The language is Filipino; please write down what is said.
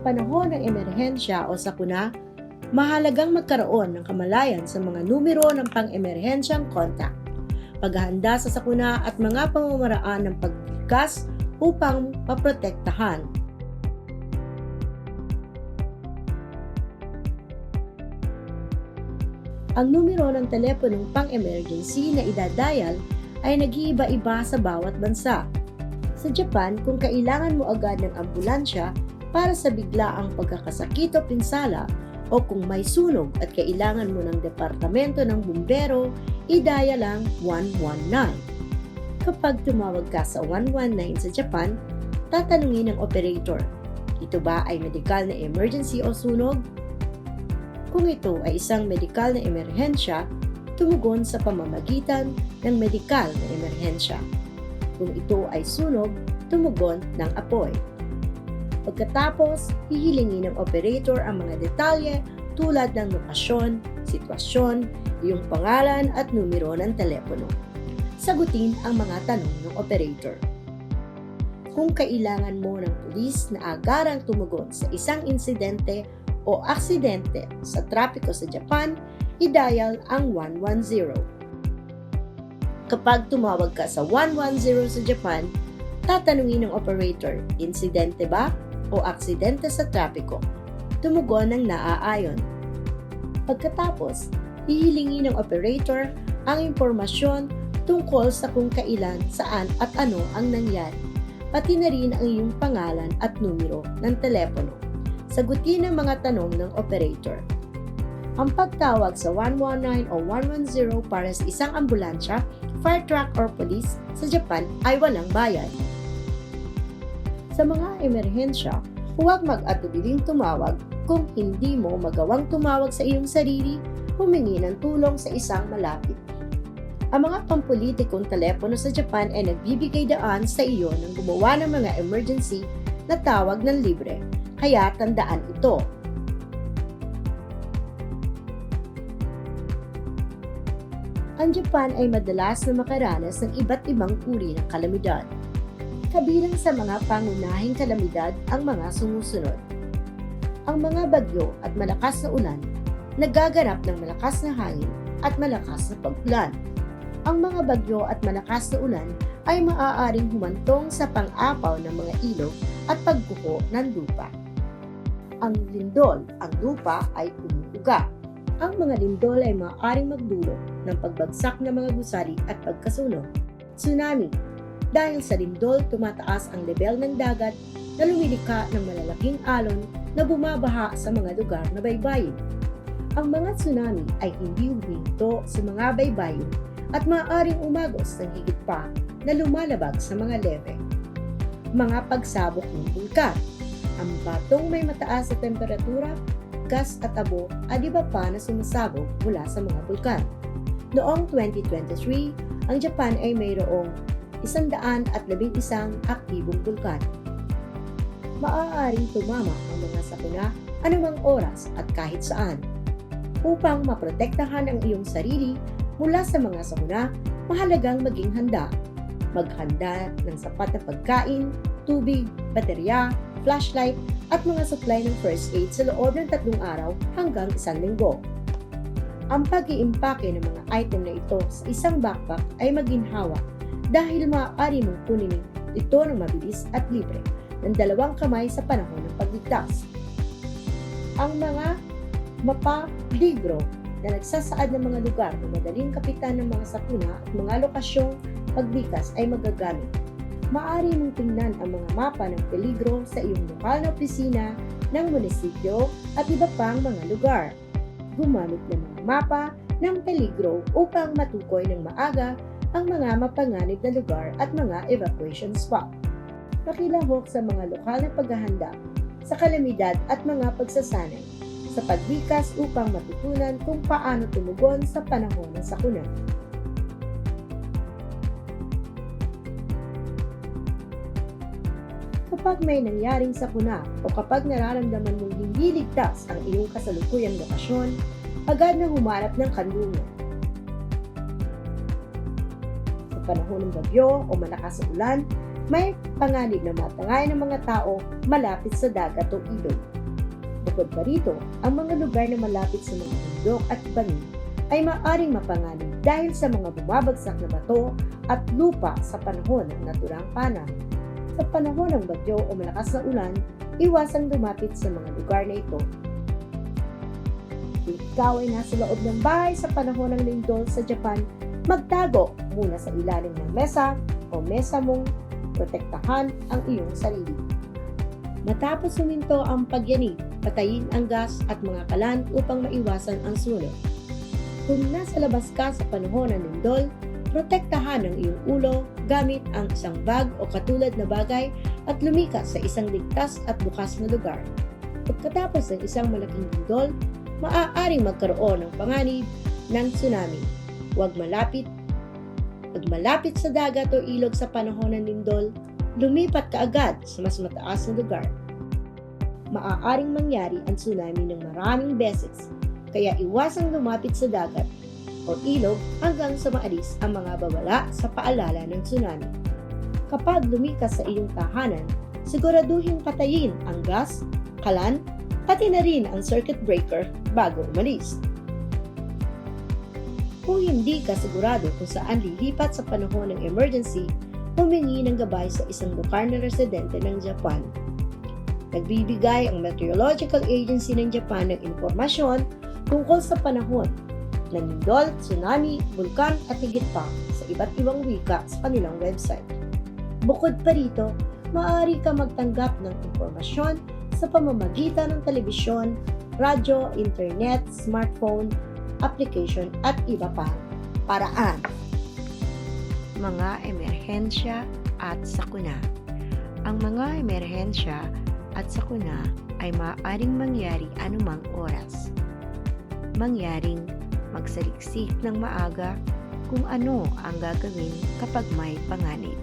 panahon ng emerhensya o sakuna, mahalagang magkaroon ng kamalayan sa mga numero ng pang-emerhensyang contact, paghahanda sa sakuna at mga pamamaraan ng pagbigkas upang maprotektahan. Ang numero ng teleponong pang-emergency na idadial ay nag-iiba-iba sa bawat bansa. Sa Japan, kung kailangan mo agad ng ambulansya para sa biglaang pagkakasakit o pinsala, o kung may sunog at kailangan mo ng departamento ng bumbero, idaya lang 119. Kapag tumawag ka sa 119 sa Japan, tatanungin ng operator, ito ba ay medical na emergency o sunog? Kung ito ay isang medical na emerhensya, tumugon sa pamamagitan ng medikal na emerhensya. Kung ito ay sunog, tumugon ng apoy. Pagkatapos, hihilingin ng operator ang mga detalye tulad ng lokasyon, sitwasyon, iyong pangalan at numero ng telepono. Sagutin ang mga tanong ng operator. Kung kailangan mo ng pulis na agarang tumugon sa isang insidente o aksidente sa trapiko sa Japan, i-dial ang 110. Kapag tumawag ka sa 110 sa Japan, tatanungin ng operator, insidente ba o aksidente sa trapiko? Tumugon ng naaayon. Pagkatapos, hihilingi ng operator ang impormasyon tungkol sa kung kailan, saan at ano ang nangyari, pati na rin ang iyong pangalan at numero ng telepono. Sagutin ang mga tanong ng operator. Ang pagtawag sa 119 o 110 para sa isang ambulansya, fire truck or police sa Japan ay walang bayad. Sa mga emerhensya, huwag mag-atubiling tumawag kung hindi mo magawang tumawag sa iyong sarili, humingi ng tulong sa isang malapit. Ang mga pampolitikong telepono sa Japan ay nagbibigay daan sa iyo ng gumawa ng mga emergency na tawag ng libre, kaya tandaan ito. Ang Japan ay madalas na makaranas ng iba't ibang uri ng kalamidad. Kabilang sa mga pangunahing kalamidad ang mga sumusunod. Ang mga bagyo at malakas na ulan, nagaganap ng malakas na hangin at malakas na pag-ulan. Ang mga bagyo at malakas na ulan ay maaaring humantong sa pang-apaw ng mga ilog at pagguho ng lupa. Ang lindol, ang lupa ay umuuga. Ang mga lindol ay maaaring magdulot ng pagbagsak ng mga gusali at pagkasunog. Tsunami, dahil sa lindol tumataas ang level ng dagat na lumilika ng malalaking alon na bumabaha sa mga lugar na baybayin. Ang mga tsunami ay hindi huminto sa mga baybayin at maaaring umagos ng higit pa na lumalabag sa mga leve. Mga pagsabok ng bulkan. Ang batong may mataas na temperatura, gas at abo at iba pa na sumasabog mula sa mga bulkan. Noong 2023, ang Japan ay mayroong 111 aktibong bulkan. Maaaring tumama ang mga sakuna anumang oras at kahit saan. Upang maprotektahan ang iyong sarili mula sa mga sakuna, mahalagang maging handa. Maghanda ng sapat na pagkain, tubig, baterya, flashlight, at mga supply ng first aid sa loob ng tatlong araw hanggang isang linggo. Ang pag-iimpake ng mga item na ito sa isang backpack ay maginhawa dahil maaari mong kunin ito ng mabilis at libre ng dalawang kamay sa panahon ng pagligtas. Ang mga mapa-ligro na nagsasaad ng mga lugar na madaling kapitan ng mga sakuna at mga lokasyong pagbikas ay magagamit. Maaari mong tingnan ang mga mapa ng peligro sa iyong lokal na opisina ng munisipyo at iba pang mga lugar. Gumamit ng mga mapa ng peligro upang matukoy ng maaga ang mga mapanganib na lugar at mga evacuation spot. Makilahok sa mga lokal na paghahanda sa kalamidad at mga pagsasanay sa pagbikas upang matutunan kung paano tumugon sa panahon ng sakuna. Kapag may nangyaring sakuna o kapag nararamdaman mong hindi ligtas ang iyong kasalukuyang lokasyon, agad na humarap ng kanlungan. Panahon ng bagyo o malakas na ulan, may panganib na matangay ng mga tao malapit sa dagat o ilog. Bukod pa rito, ang mga lugar na malapit sa mga bundok at bangin ay maaring mapanganib dahil sa mga bumabagsak na bato at lupa sa panahon ng naturang pana. Sa panahon ng bagyo o malakas na ulan, iwasang lumapit sa mga lugar na ito. Kung ikaw ay nasa loob ng bahay sa panahon ng lindol sa Japan, magtago muna sa ilalim ng mesa o mesa mong protektahan ang iyong sarili. Matapos huminto ang pagyanig, patayin ang gas at mga kalan upang maiwasan ang sunog. Kung nasa labas ka sa panahon ng lindol, protektahan ang iyong ulo gamit ang isang bag o katulad na bagay at lumikas sa isang ligtas at bukas na lugar. Pagkatapos ng isang malaking lindol, maaaring magkaroon ng panganib ng tsunami. Huwag malapit pag malapit sa dagat o ilog sa panahon ng lindol, lumipat ka agad sa mas mataas na lugar. Maaaring mangyari ang tsunami ng maraming beses, kaya iwasang lumapit sa dagat o ilog hanggang sa maalis ang mga babala sa paalala ng tsunami. Kapag lumikas sa iyong tahanan, siguraduhin patayin ang gas, kalan, pati na rin ang circuit breaker bago umalis. Kung hindi ka sigurado kung saan lilipat sa panahon ng emergency, humingi ng gabay sa isang lokal na residente ng Japan. Nagbibigay ang Meteorological Agency ng Japan ng impormasyon tungkol sa panahon ng lindol, tsunami, bulkan at higit pa sa iba't ibang wika sa kanilang website. Bukod pa rito, maaari ka magtanggap ng impormasyon sa pamamagitan ng telebisyon, radyo, internet, smartphone, application at iba pa paraan. mga emerhensya at sakuna. Ang mga emerhensya at sakuna ay maaaring mangyari anumang oras. Mangyaring magsaliksik ng maaga kung ano ang gagawin kapag may panganib.